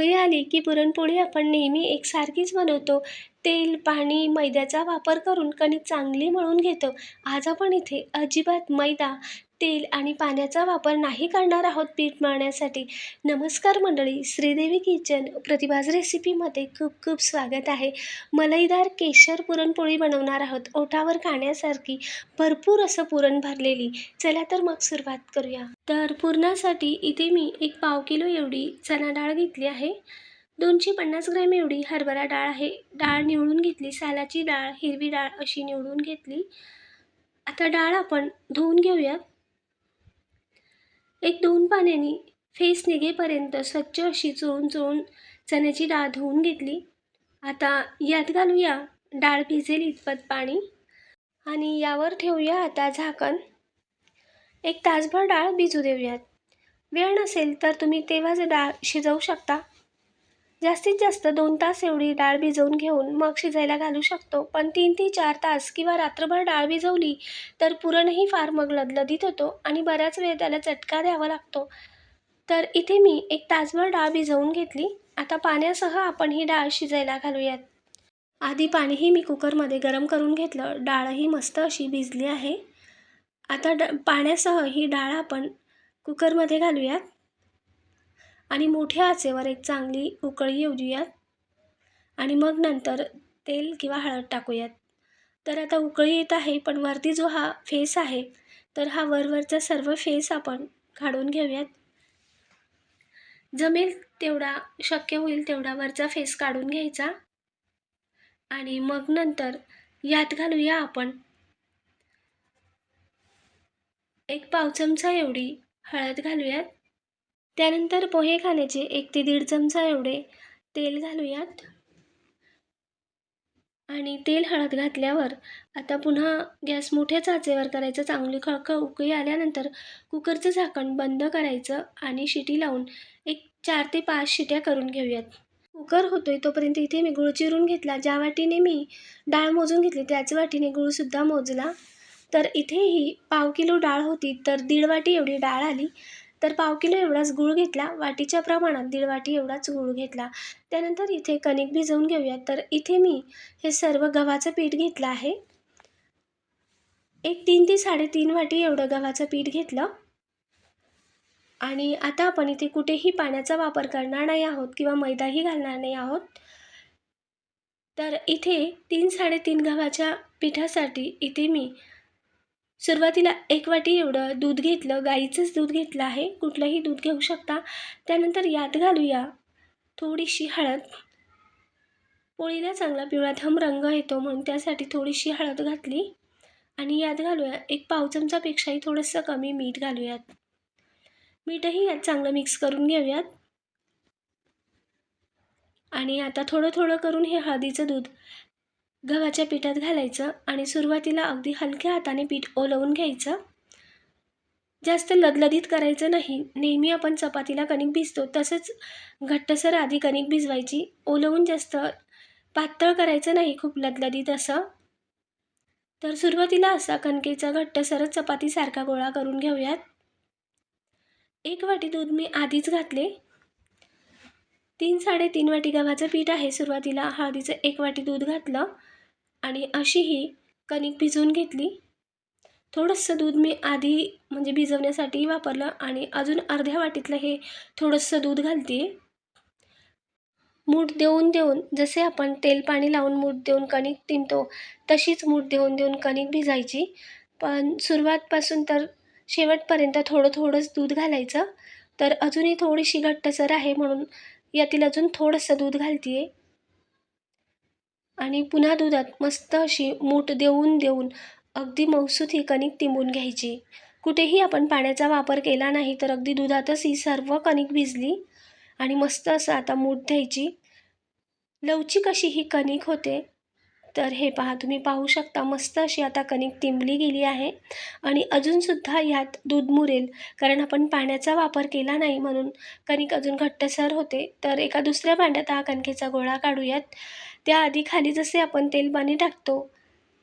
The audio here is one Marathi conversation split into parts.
होळी आली की पुरणपोळी आपण नेहमी एकसारखीच बनवतो. तेल पाणी मैद्याचा वापर करून कणिक चांगली मळून घेतो. आज आपण इथे अजिबात मैदा तेल आणि पाण्याचा वापर नाही करणार आहोत पीठ मळण्यासाठी. नमस्कार मंडळी श्रीदेवी किचन प्रतिभाज रेसिपीमध्ये खूप खूप स्वागत आहे. मलईदार केशर पुरणपोळी बनवणार आहोत. ओठावर खाण्यासारखी भरपूर असं पुरण भरलेली. चला तर मग सुरुवात करूया. तर पुरणासाठी इथे मी एक पाव किलो एवढी चणा डाळ घेतली आहे. दोनशे पन्नास ग्रॅम एवढी हरभरा डाळ आहे. डाळ निवडून घेतली. सालाची डाळ हिरवी डाळ अशी निवडून घेतली. आता डाळ आपण धुवून घेऊयात. एक दोन पाण्याने फेस निघेपर्यंत स्वच्छ अशी चोळून चोळून चण्याची डाळ धुवून घेतली. आता यात घालूया डाळ भिजेल इतपत पाणी. आणि यावर ठेवूया आता झाकण. एक तासभर डाळ भिजू देऊयात. वेळ नसेल तर तुम्ही तेव्हाच डाळ शिजवू शकता. जास्तीत जास्त दोन तास एवढी डाळ भिजवून घेऊन मग शिजायला घालू शकतो. पण तीन ते चार तास किंवा रात्रभर डाळ भिजवली तर पुरणही फार मग लदलदीत होतो आणि बऱ्याच वेळ त्याला चटका द्यावा लागतो. तर इथे मी एक तासभर डाळ भिजवून घेतली. आता पाण्यासह आपण ही डाळ शिजायला घालूयात. आधी पाणीही मी कुकरमध्ये गरम करून घेतलं. डाळही मस्त अशी भिजली आहे. आता ड पाण्यासह ही डाळ आपण कुकरमध्ये घालूयात. आणि मोठ्या आचेवर एक चांगली उकळी येऊ देऊयात. आणि मग नंतर तेल किंवा हळद टाकूयात. तर आता उकळी येत आहे पण वरती जो हा फेस आहे तर हा वरवरचा सर्व फेस आपण काढून घेऊयात. जमेल तेवढा शक्य होईल तेवढा वरचा फेस काढून घ्यायचा. आणि मग नंतर यात घालूया आपण एक पाव चमचा एवढी हळद घालूयात. त्यानंतर पोहे खाण्याचे एक ते दीड चमचा एवढे तेल घालूयात. आणि तेल हळद घातल्यावर आता पुन्हा गॅस मोठ्या चाचेवर करायचं चांगली खळखळ उकळी आल्यानंतर कुकरचं झाकण बंद करायचं आणि शिटी लावून एक चार ते पाच शिट्या करून घेऊयात. कुकर होतोय तोपर्यंत इथे मी गुळ चिरून घेतला. ज्या वाटीने मी डाळ मोजून घेतली त्याच वाटीने गुळसुद्धा मोजला. तर इथेही पाव किलो डाळ होती तर दीड वाटी एवढी डाळ आली. तर पाव किलो एवढाच गूळ घेतला वाटीच्या प्रमाणात दीड वाटी एवढाच गूळ घेतला. त्यानंतर इथे कणिक भिजवून घेऊयात तर इथे मी हे सर्व गव्हाचं पीठ घेतलं आहे. एक तीन ते साडेतीन वाटी एवढं गव्हाचं पीठ घेतलं. आणि आता आपण इथे कुठेही पाण्याचा वापर करणार नाही आहोत किंवा मैदाही घालणार नाही आहोत. तर इथे तीन साडेतीन गव्हाच्या पिठासाठी इथे मी सुरुवातीला एक वाटी एवढं दूध घेतलं गाईचंच दूध घेतलं आहे. कुठलंही दूध घेऊ शकता. त्यानंतर यात घालूया थोडीशी हळद. पोळीला चांगला पिवळा थम रंग येतो म्हणून त्यासाठी थोडीशी हळद घातली आणि यात घालूया एक पाव चमचापेक्षाही थोडंसं कमी मीठ घालूयात. मीठही यात चांगलं मिक्स करून घेऊयात. आणि आता थोडं थोडं करून हे हळदीचं दूध गव्हाच्या पिठात घालायचं आणि सुरुवातीला अगदी हलक्या हाताने पीठ ओलवून घ्यायचं. जास्त लदलदीत करायचं नाही. नेहमी आपण चपातीला कणिक भिजतो. तसंच घट्टसर आधी कणिक भिजवायची. ओलवून जास्त पातळ करायचं नाही. खूप लदलदीत असं. तर सुरुवातीला असा कणकेचा घट्टसरच चपातीसारखा गोळा करून घेऊयात. एक वाटी दूध मी आधीच घातले. तीन साडेतीन वाटी गव्हाचं पीठ आहे. सुरुवातीला हळदीचं एक वाटी दूध घातलं. आणि अशी ही कणिक भिजवून घेतली. थोडंसं दूध मी आधी म्हणजे भिजवण्यासाठी वापरलं आणि अजून अर्ध्या वाटीतलं हे थोडंसं दूध घालते मूठ देऊन देऊन जसे आपण तेल पाणी लावून मूठ देऊन कणिक तिनतो तशीच मूठ देऊन देऊन कणिक भिजायची. पण सुरुवातपासून तर शेवटपर्यंत थोडं थोडंच दूध घालायचं. तर अजूनही थोडीशी घट्टसर आहे म्हणून यातील अजून थोडंसं दूध घालते आहे आणि पुन्हा दुधात मस्त अशी मूठ देऊन देऊन अगदी मौसूत ही कणिक तिंबून घ्यायची. कुठेही आपण पाण्याचा वापर केला नाही तर अगदी दुधातच ही सर्व कणिक भिजली आणि मस्त असं आता मूठ द्यायची. लवचिक अशी ही कणिक होते. तर हे पहा तुम्ही पाहू शकता मस्त अशी आता कणिक तिंबली गेली आहे आणि अजूनसुद्धा ह्यात दूध मुरेल कारण आपण पाण्याचा वापर केला नाही म्हणून कणिक अजून घट्टसर होते. तर एका दुसऱ्या भांड्यात हा कणकेचा गोळा काढूयात. त्याआधी खाली जसे आपण तेल पाणी टाकतो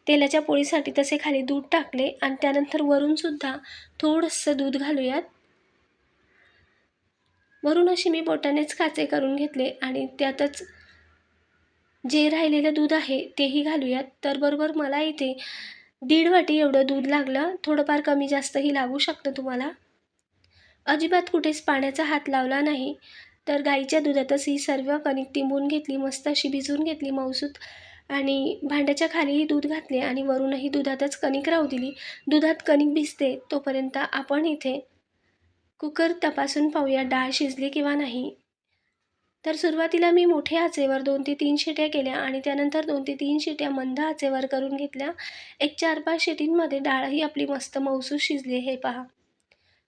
तेलाच्या पोळीसाठी तसे खाली दूध टाकले आणि त्यानंतर वरूनसुद्धा थोडंसं दूध घालूयात. वरून अशी मी बोटानेच काचे करून घेतले आणि त्यातच जे राहिलेलं दूध आहे तेही घालूयात. तर बरोबर मला इथे दीड वाटी एवढं दूध लागलं. थोडंफार कमी जास्तही लागू शकतं तुम्हाला. अजिबात कुठेच पाण्याचा हात लावला नाही. तर गाईच्या दुधातच ही सर्व कणिक टिंबून घेतली मस्त अशी भिजवून घेतली मौसूत आणि भांड्याच्या खालीही दूध घातले आणि वरूनही दुधातच कणिक राहू दिली. दुधात कणिक भिजते तोपर्यंत आपण इथे कुकर तपासून पाहूया डाळ शिजली किंवा नाही. तर सुरुवातीला मी मोठ्या आचेवर दोन ते तीन शिट्या केल्या आणि त्यानंतर दोन ते तीन शिट्या मंद आचेवर करून घेतल्या. एक चार पाच शिटींमध्ये डाळही आपली मस्त मौसूस शिजली. हे पहा.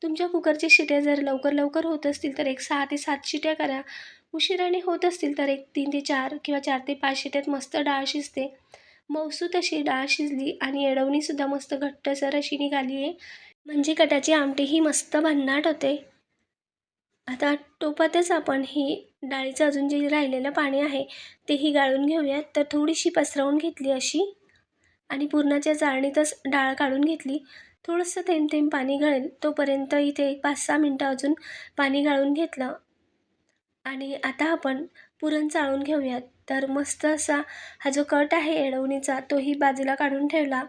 तुमच्या कुकरच्या शिट्या जर लवकर लवकर होत असतील तर एक सहा ते सात शिट्या करा. उशिराने होत असतील तर एक तीन ते चार किंवा चार ते पाच शिट्यात मस्त डाळ शिजते. मौसू तशी डाळ शिजली आणि येडवणीसुद्धा मस्त घट्टसर अशी निघाली आहे. म्हणजे कटाची आमटीही मस्त भन्नाट होते. आता टोपातच आपण ही डाळीचं अजून जे राहिलेलं पाणी आहे तेही गाळून घेऊयात. तर थोडीशी पसरवून घेतली अशी. आणि पुरणाच्या चाळणीतच डाळ काढून घेतली थोडंसं थेंब थेंब पाणी गळेल तोपर्यंत इथे एक पाच सहा मिनटं अजून पाणी गाळून घेतलं. आणि आता आपण पुरण चाळून घेऊयात. तर मस्त असा हा जो कट आहे एडवणीचा तोही बाजूला काढून ठेवला.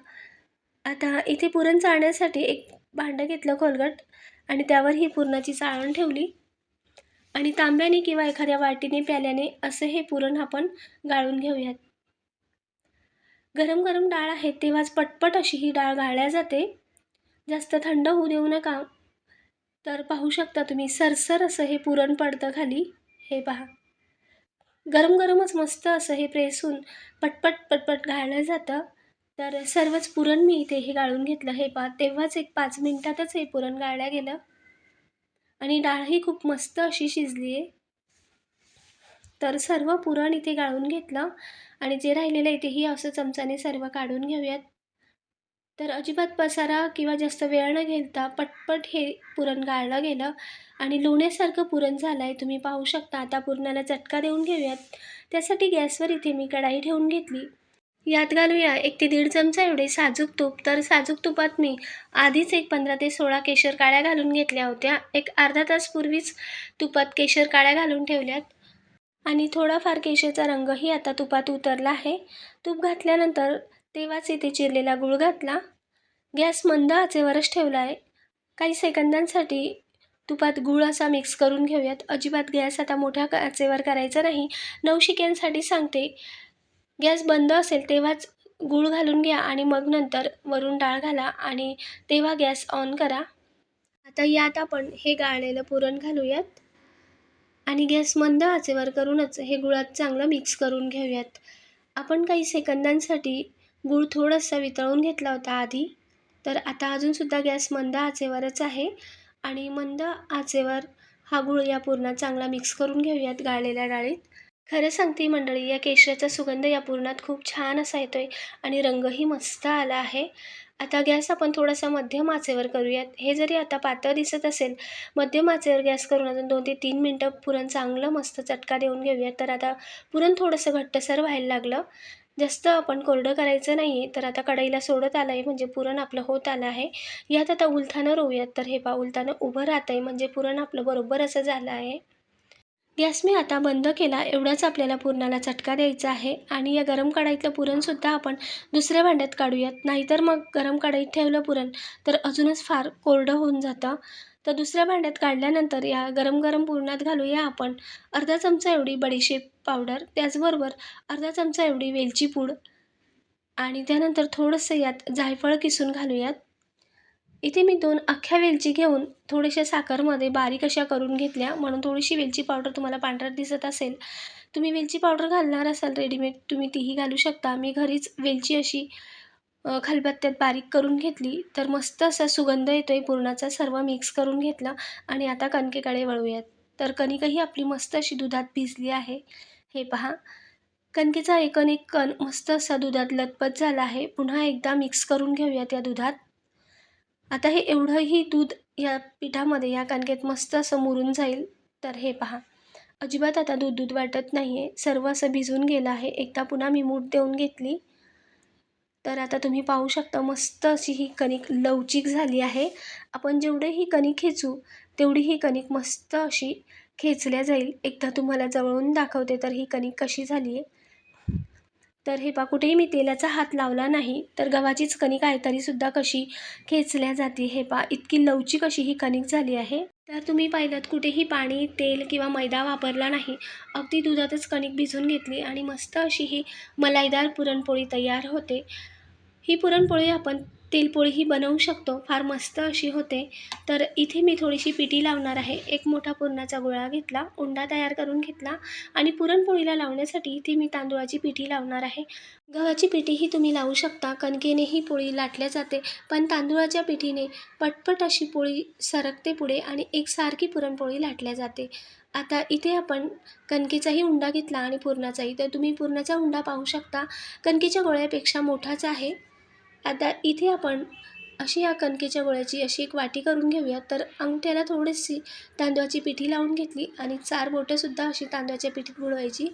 आता इथे पुरण चाळण्यासाठी एक भांडं घेतलं खोलगट. आणि त्यावर ही पुरणाची चाळण ठेवली. आणि तांब्याने किंवा एखाद्या वाटीने प्याल्याने असं हे पुरण आपण गाळून घेऊयात. गरम गरम डाळ आहे तेव्हाच पटपट अशी ही डाळ गाळल्या जाते. जास्त थंड होऊ देऊ नका. तर पाहू शकता तुम्ही सरसर असं हे पुरण पडतं खाली. हे पहा. गरम गरमच मस्त असं हे प्रेसून पटपट पटपट गाळलं जातं. तर सर्वच पुरण मी इथे हे गाळून घेतलं. हे पहा तेव्हाच एक पाच मिनटातच हे पुरण गाळल्या गेलं. आणि डाळही खूप मस्त अशी शिजली आहे तर सर्व पुरण इथे गाळून घेतलं. आणि जे राहिलेलं आहे तेही असं चमचाने सर्व काढून घेऊयात. तर अजिबात पसारा किंवा जास्त वेळ न घेता पटपट हे पुरण गाळलं गेलं. आणि लोण्यासारखं पुरण झालं आहे तुम्ही पाहू शकता. आता पुरणाला चटका देऊन घेऊयात. त्यासाठी गॅसवर इथे मी कढाई ठेवून घेतली. यात घालूया एक ते दीड चमचा एवढे साजूक तूप तर साजूक तुपात मी आधीच एक पंधरा ते सोळा केशर काळ्या घालून घेतल्या होत्या. एक अर्धा तासपूर्वीच तुपात केशर काळ्या घालून ठेवल्यात. आणि थोडाफार केशरचा रंगही आता तुपात उतरला आहे. तूप घातल्यानंतर तेव्हाच इथे चिरलेला गुळ घातला. गॅस मंद आचेवरच ठेवला आहे काही सेकंदांसाठी तुपात गुळ असा मिक्स करून घेऊयात. अजिबात गॅस आता मोठ्या आचेवर करायचा नाही. नवशिक्यांसाठी सांगते. गॅस बंद असेल तेव्हाच गूळ घालून घ्या आणि मग नंतर वरून डाळ घाला आणि तेव्हा गॅस ऑन करा. आता यात आपण हे गाळलेलं पुरण घालूयात. आणि गॅस मंद आचेवर करूनच हे गुळात चांगलं मिक्स करून घेऊयात. आपण काही सेकंदांसाठी गूळ थोडासा वितळून घेतला होता आधी. तर आता अजूनसुद्धा गॅस मंद आचेवरच आहे. आणि मंद आचेवर हा गूळ या पूर्ण चांगला मिक्स करून घेऊयात गाळलेल्या डाळीत. खरं सांगते मंडळी या केशराचा सुगंध या पुरणात खूप छान असा येतो आहे आणि रंगही मस्त आला आहे. आता गॅस आपण थोडासा मध्यम आचेवर करूयात. हे जरी आता पातळ दिसत असेल मध्यम आचेवर गॅस करून अजून दोन ते तीन मिनटं पुरण चांगलं मस्त चटका देऊन घेऊयात. तर आता पुरण थोडंसं घट्टसर व्हायला लागलं. जास्त आपण कोरडं करायचं नाही आहे तर आता कढईला सोडत आलं आहे म्हणजे पुरण आपलं होत आलं आहे. यात आता उलथानं रोवूयात. तर हे पा उलथानं उभं राहतं आहे म्हणजे पुरण आपलं बरोबर असं झालं आहे. गॅस मी आता बंद केला एवढाच आपल्याला पुरणाला चटका द्यायचा आहे आणि या गरम कढाईतलं पुरणसुद्धा आपण दुसऱ्या भांड्यात काढूयात. नाहीतर मग गरम कढईत ठेवलं पुरण तर अजूनच फार कोरडं होऊन जातं. तर दुसऱ्या भांड्यात काढल्यानंतर या गरम गरम पुरणात घालूया आपण अर्धा चमचा एवढी बडीशेप पावडर त्याचबरोबर अर्धा चमचा एवढी वेलची पूड आणि त्यानंतर थोडंसं यात जायफळ किसून घालूयात. इथे मी दोन अख्ख्या वेलची घेऊन थोड्याशा साखरमध्ये बारीक अशा करून घेतल्या. म्हणून थोडीशी वेलची पावडर तुम्हाला पांढऱ्यात दिसत असेल. तुम्ही वेलची पावडर घालणार असाल रेडीमेड तुम्ही तीही घालू शकता. मी घरीच वेलची अशी खलबत्त्यात बारीक करून घेतली. तर मस्त असा सुगंध येतो आहे पुरणाचा सर्व मिक्स करून घेतला. आणि आता कणकेकडे वळूयात. तर कणिकही आपली मस्त अशी दुधात भिजली आहे. हे पहा. कणकेचा एकन एक कण मस्त असा दुधात लतपत झाला आहे. पुन्हा एकदा मिक्स करून घेऊयात या दुधात. आता हे एवढंही दूध या पिठामध्ये या कणकेत मस्त असं मुरून जाईल तर हे पहा. अजिबात आता दूध दूध वाटत नाही आहे सर्व असं भिजून गेलं आहे. एकदा पुन्हा मी मूठ देऊन घेतली. तर आता तुम्ही पाहू शकता मस्त अशी ही कणिक लवचिक झाली आहे. आपण जेवढे ही कणिक खेचू तेवढी ही कणिक मस्त अशी खेचल्या जाईल. एकदा तुम्हाला जवळून दाखवते तर ही कणिक कशी झाली आहे तर हे पा कुठेही मी तेलाचा हात लावला नाही तर गव्हाचीच कणिक आहे तरीसुद्धा कशी खेचल्या जाते हे पा इतकी लवचिक अशी ही कणिक झाली आहे. तर तुम्ही पाहिलं कुठेही पाणी तेल किंवा मैदा वापरला नाही. अगदी दुधातच कणिक भिजून घेतली आणि मस्त अशी ही मलाईदार पुरणपोळी तयार होते. ही पुरणपोळी आपण तेलपोळीही बनवू शकतो. फार मस्त अशी होते. तर इथे मी थोडीशी पिठी लावणार आहे. एक मोठा पुरणाचा गोळा घेतला उंडा तयार करून घेतला आणि पुरणपोळीला लावण्यासाठी इथे मी तांदूळाची पिठी लावणार आहे. गव्हाची पिठीही तुम्ही लावू शकता. कणकेनेही पोळी लाटल्या जाते पण तांदूळाच्या पिठीने पटपट अशी पोळी सरकते पुढे आणि एकसारखी पुरणपोळी लाटल्या जाते. आता इथे आपण कणकेचाही उंडा घेतला आणि पुरणाचाही. तर तुम्ही पुरणाचा उंडा पाहू शकता. कणकेच्या गोळ्यापेक्षा मोठाच आहे. आता इथे आपण अशी या कणकेच्या गोळ्याची अशी एक वाटी करून घेऊया. तर अंगठ्याला थोडीशी तांदळाची पिठी लावून घेतली आणि चार बोटंसुद्धा अशी तांदळाच्या पिठीत बुडवायची.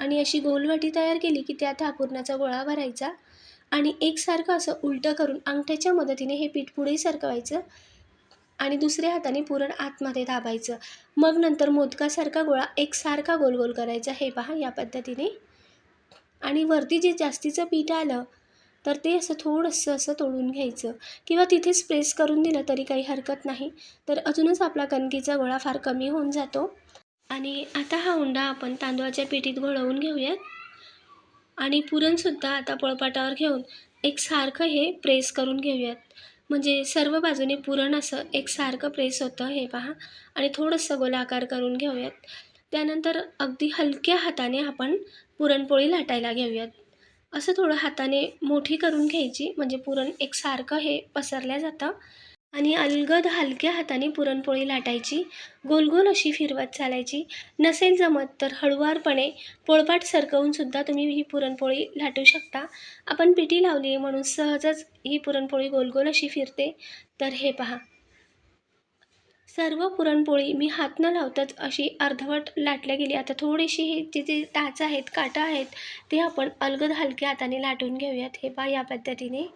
आणि अशी गोल वाटी तयार केली की त्यात हा पुरणाचा गोळा भरायचा. आणि एकसारखं असं उलटं करून अंगठ्याच्या मदतीने हे पीठ पुढे सरकवायचं. आणि दुसऱ्या हाताने पुरण आतमध्ये दाबायचं. मग नंतर मोदकासारखा गोळा एकसारखा गोल गोल करायचा. हे पहा या पद्धतीने. आणि वरती जे जास्तीचं पीठ आलं तर ते असं थोडंसं असं तोडून घ्यायचं. किंवा तिथेच प्रेस करून दिलं तरी काही हरकत नाही. तर अजूनच आपला कणकीचा गोळा फार कमी होऊन जातो. आणि आता हा उंडा आपण तांदूळाच्या पिठीत घोळवून घेऊयात. आणि पुरणसुद्धा आता पोळपाटावर घेऊन एकसारखं हे प्रेस करून घेऊयात. म्हणजे सर्व बाजूने पुरण असं एकसारखं प्रेस होतं हे पहा. आणि थोडंसं गोलाकार करून घेऊयात. त्यानंतर अगदी हलक्या हाताने आपण पुरणपोळी लाटायला घेऊयात. असं थोडं हाताने मोठी करून घ्यायची. म्हणजे पुरण एकसारखं हे पसरल्या जातं. आणि अलगद हलक्या हाताने पुरणपोळी लाटायची. गोल गोल अशी फिरवत चालायची. नसेल जमत तर हळुवारपणे पोळपाट सरकवूनसुद्धा तुम्ही ही पुरणपोळी लाटू शकता. आपण पिठी लावली आहे म्हणून सहजच ही पुरणपोळी गोल गोल अशी फिरते. तर हे पहा. सर्व पुरणपोळी मी हात न लावताच अशी अर्धवट लाटल्या गेली. आता थोडीशी हे जे जे टाच आहेत काटा आहेत ते आपण अलगद हलक्या हाताने लाटून घेऊयात. हे पहा या पद्धतीने.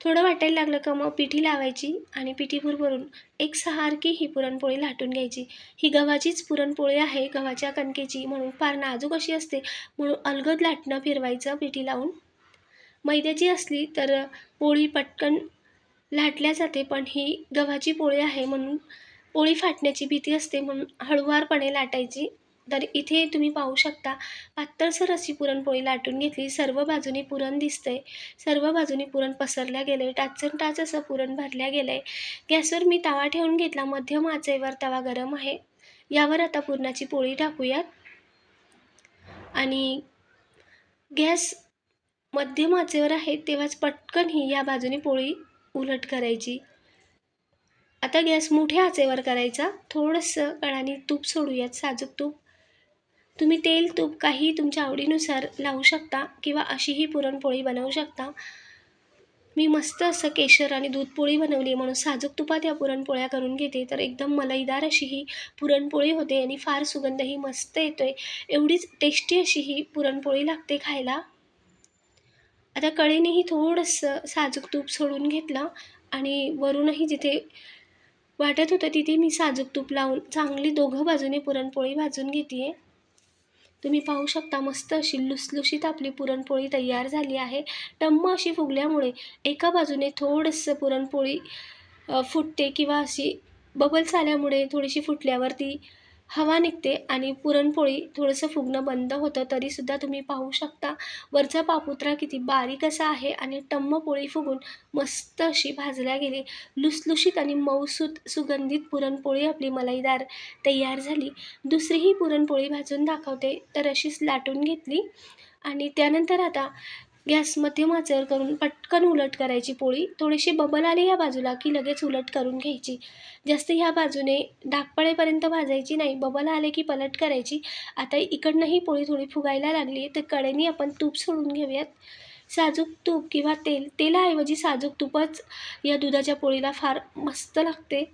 थोडं वाटायला लागलं का मग पिठी लावायची आणि पिठी भरून एक सहारकी ही पुरणपोळी लाटून घ्यायची. ही गव्हाचीच पुरणपोळी आहे गव्हाच्या कणकेची. म्हणून फार नाजूक अशी असते. म्हणून अलगद लाटणं फिरवायचं पिठी लावून. मैद्याची असली तर पोळी पटकन लाटल्या जाते पण ही गव्हाची पोळी आहे म्हणून पोळी फाटण्याची भीती असते म्हणून हळुवारपणे लाटायची. तर इथे तुम्ही पाहू शकता पातळसर अशी पुरणपोळी लाटून घेतली. सर्व बाजूनी पुरण दिसतंय. सर्व बाजूनी पुरण पसरल्या गेलं आहे टाचन टाच असं पुरण भरल्या गेलं आहे गॅसवर मी तवा ठेवून घेतला. मध्यम आचेवर तवा गरम आहे. यावर आता पुरणाची पोळी टाकूयात. आणि गॅस मध्यम आचेवर आहे तेव्हाच पटकन ही या बाजूने पोळी उलट करायची. आता गॅस मोठ्या आचेवर करायचा. थोडंसं कळाने तूप सोडूयात साजूक तूप. तुम्ही तेल तूप काही तुमच्या आवडीनुसार लावू शकता किंवा अशीही पुरणपोळी बनवू शकता. मी मस्त असं केशर आणि दूध पोळी बनवली म्हणून साजूक तुपात या पुरणपोळ्या करून घेते. तर एकदम मलईदार अशी ही पुरणपोळी होते आणि फार सुगंधही मस्त येतो आहे एवढीच टेस्टी अशी ही पुरणपोळी लागते खायला. आता कळीनेही थोडंसं साजूक तूप सोडून घेतलं आणि वरूनही जिथे वाटत होतं तिथे मी साजूक तूप लावून चांगली दोघं बाजूने पुरणपोळी भाजून घेते आहे तुम्ही पाहू शकता मस्त अशी लुसलुशीत आपली पुरणपोळी तयार झाली आहे. टम्म अशी फुगल्यामुळे एका बाजूने थोडंसं पुरणपोळी फुटते किंवा अशी बबल्स आल्यामुळे थोडीशी फुटल्यावरती हवा निघते आणि पुरणपोळी थोडंसं फुगणं बंद होतं तरीसुद्धा तुम्ही पाहू शकता. वरचा पापुत्रा किती बारीक असा आहे आणि टम्म पोळी फुगून मस्त अशी भाजल्या गेली. लुसलुशीत आणि मऊसूत सुगंधित पुरणपोळी आपली मलाईदार तयार झाली. दुसरीही पुरणपोळी भाजून दाखवते तर अशीच लाटून घेतली. आणि त्यानंतर आता गॅस मध्यम आचेवर करून पटकन उलट करायची पोळी. थोडीशी बबल आली या बाजूला की लगेच उलट करून घ्यायची. जास्त ह्या बाजूने डागपडेपर्यंत भाजायची नाही. बबल आले की पलट करायची. आता इकडनंही पोळी थोडी फुगायला लागली तर कडेनी आपण तूप सोडून घेऊयात. साजूक तूप किंवा तेल. तेलाऐवजी साजूक तूपच या दुधाच्या पोळीला फार मस्त लागते.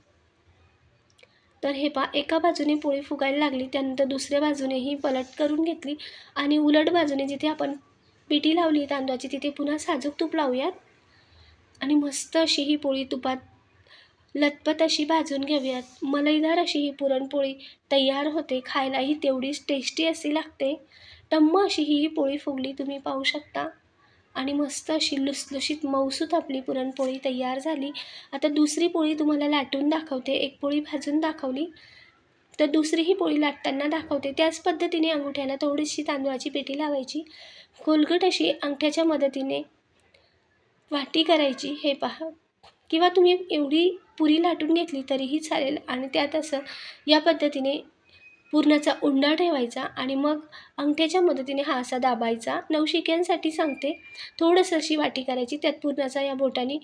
तर हे पा एका बाजूने पोळी फुगायला लागली त्यानंतर दुसऱ्या बाजूनेही पलट करून घेतली आणि उलट बाजूने जिथे आपण पिठी लावली तांदळाची तिथे पुन्हा साजूक तूप लावूयात. आणि मस्त अशी ही पोळी तुपात लतपत अशी भाजून घेऊयात. मलईदार अशी ही पुरणपोळी तयार होते खायलाही तेवढीच टेस्टी अशी लागते. टम्म अशी ही पोळी फुगली तुम्ही पाहू शकता. आणि मस्त अशी लुसलुशीत मऊसूत आपली पुरणपोळी तयार झाली. आता दुसरी पोळी तुम्हाला लाटून दाखवते. एक पोळी भाजून दाखवली. तर दुसरी ही पोळी लाटताना दाखवते. त्याच पद्धतीने अंगठ्याला थोडीशी तांदळाची पेटी लावायची. खोलगट अशी अंगठ्याच्या मदतीने वाटी करायची. हे पहा. किंवा तुम्ही एवढी पुरी लाटून घेतली तरीही चालेल. आणि त्यात असं या पद्धतीने पुरणाचा उंडा ठेवायचा आणि मग अंगठ्याच्या मदतीने हा असा दाबायचा. नवशिक्यांसाठी सांगते थोडंसं अशी वाटी करायची त्यात पुरणाचा या बोटाने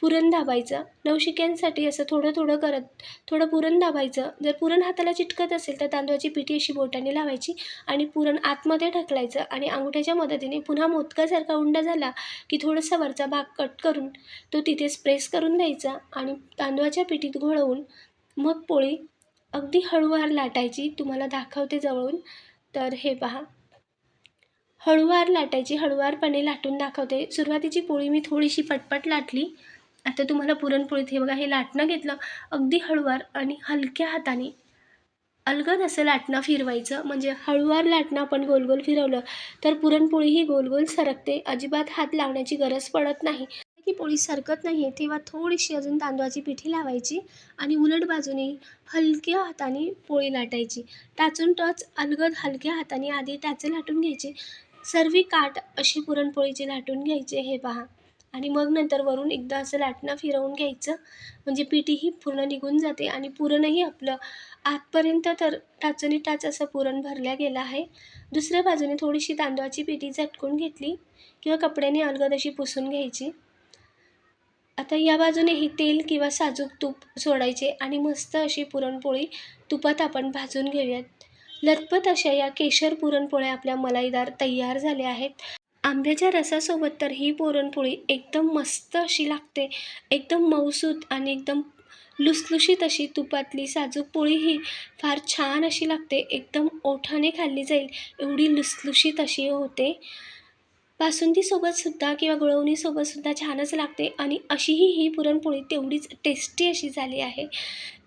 पुरण दाबायचं. नवशिक्यांसाठी असं थोडं थोडं करत थोडं पुरण दाबायचं. जर पुरण हाताला चिटकत असेल तर तांदळाची पिठी अशी बोटाने लावायची आणि पुरण आतमध्ये ढकलायचं आणि अंगठ्याच्या मदतीने पुन्हा मोदकासारखा उंडा झाला की थोडासा वरचा भाग कट करून तो तिथेच प्रेस करून द्यायचा आणि तांदूळाच्या पिठीत घोळवून मग पोळी अगदी हळूवार लाटायची. तुम्हाला दाखवते जवळून. तर हे पहा. हळूवार लाटायची हळूवारपणे लाटून दाखवते. सुरुवातीची पोळी मी थोडीशी पटपट लाटली. आता तुम्हाला पुरणपोळीत हे बघा हे लाटणं घेतलं. अगदी हळूवार आणि हलक्या हाताने अलगद असं लाटणं फिरवायचं. म्हणजे हळूवार लाटणं आपण गोल गोल फिरवलं तर पुरणपोळी ही गोल गोल सरकते. अजिबात हात लावण्याची गरज पडत नाही. ती पोळी सरकत नाही आहे तेव्हा थोडीशी अजून तांदळाची पिठी लावायची आणि उलट बाजूने हलक्या हाताने पोळी लाटायची. टाचून टच अलगद हलक्या हाताने आधी टाचे लाटून घ्यायचे. सर्वी काठ अशी पुरणपोळीची लाटून घ्यायचे हे पहा. आणि मग नंतर वरून एकदा असं लाटणं फिरवून घ्यायचं. म्हणजे पिठीही पूर्ण निघून जाते आणि पुरणही आपलं आतपर्यंत तर टाचनी टाच असं पुरण भरल्या गेलं आहे. दुसऱ्या बाजूने थोडीशी तांदळाची पिठी झटकून घेतली किंवा कपड्याने अलगद अशी पुसून घ्यायची. आता या बाजूनेही तेल किंवा साजूक तूप सोडायचे आणि मस्त अशी पुरणपोळी तुपात आपण भाजून घेऊयात. लतपत अशा या केशर पुरणपोळ्या आपल्या मलाईदार तयार झाल्या आहेत. आंब्याच्या रसासोबत तर ही पुरणपोळी एकदम मस्त अशी लागते. एकदम मऊसूत आणि एकदम लुसलुशीत अशी तुपातली साजूक पोळी ही फार छान अशी लागते. एकदम ओठाने खाल्ली जाईल. एवढी लुसलुशीत अशी होते. बासुंदीसोबतसुद्धा किंवा गुळवणीसोबतसुद्धा छानच लागते आणि अशीही ही पुरणपोळी तेवढीच टेस्टी अशी झाली आहे.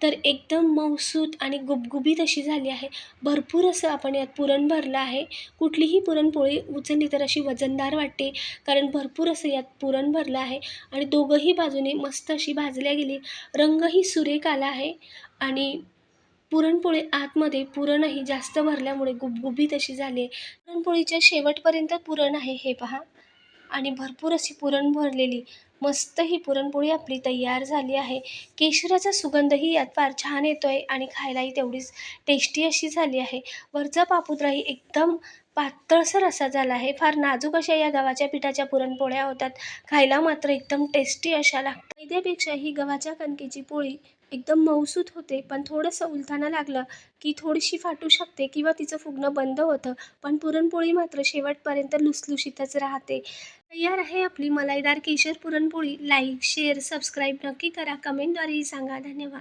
तर एकदम मऊसूत आणि गुबगुबीत अशी झाली आहे. भरपूर असं आपण यात पुरण भरलं आहे. कुठलीही पुरणपोळी उचलली तर अशी वजनदार वाटते कारण भरपूर असं यात पुरण भरलं आहे आणि दोघंही बाजूने मस्त अशी भाजल्या गेली. रंगही सुरेख आला आहे आणि पुरणपोळी आतमध्ये पुरणही जास्त भरल्यामुळे गुबगुबीत अशी झाली आहे. पुरणपोळीच्या शेवटपर्यंत पुरण आहे हे पहा. आणि भरपूर अशी पुरण भरलेली मस्त ही पुरणपोळी आपली तयार झाली आहे. केशराचा सुगंधही यात फार छान येतो आहे आणि खायलाही तेवढीच टेस्टी अशी झाली आहे. वरचा पापुद्राही एकदम पातळसर असा झाला आहे. फार नाजूक अशा या गव्हाच्या पिठाच्या पुरणपोळ्या होतात. खायला मात्र एकदम टेस्टी अशा लागतात. मैद्यापेक्षा ही गव्हाच्या कणकेची पोळी एकदम मऊसूत होते पण थोडंसं उलथाना लागलं की थोडीशी फाटू शकते किंवा तिचं फुगणं बंद होतं. पण पुरणपोळी मात्र शेवटपर्यंत लुसलुशीतच राहते. तयार आहे आपली मलाईदार केशर पुरणपोळी. लाईक शेअर सबस्क्राईब नक्की करा. कमेंटद्वारेही सांगा. धन्यवाद.